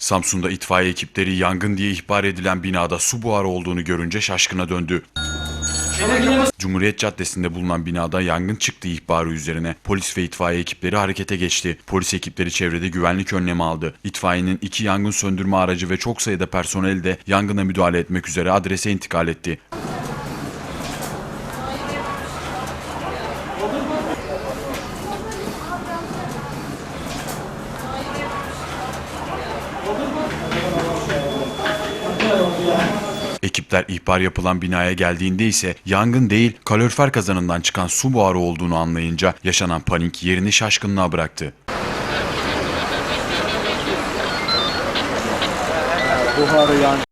Samsun'da itfaiye ekipleri yangın diye ihbar edilen binada su buharı olduğunu görünce şaşkına döndü. Cumhuriyet Caddesi'nde bulunan binada yangın çıktığı ihbarı üzerine polis ve itfaiye ekipleri harekete geçti. Polis ekipleri çevrede güvenlik önlemi aldı. İtfaiyenin iki yangın söndürme aracı ve çok sayıda personel de yangına müdahale etmek üzere adrese intikal etti. Ekipler ihbar yapılan binaya geldiğinde ise yangın değil kalorifer kazanından çıkan su buharı olduğunu anlayınca yaşanan panik yerini şaşkınlığa bıraktı. Buharı yani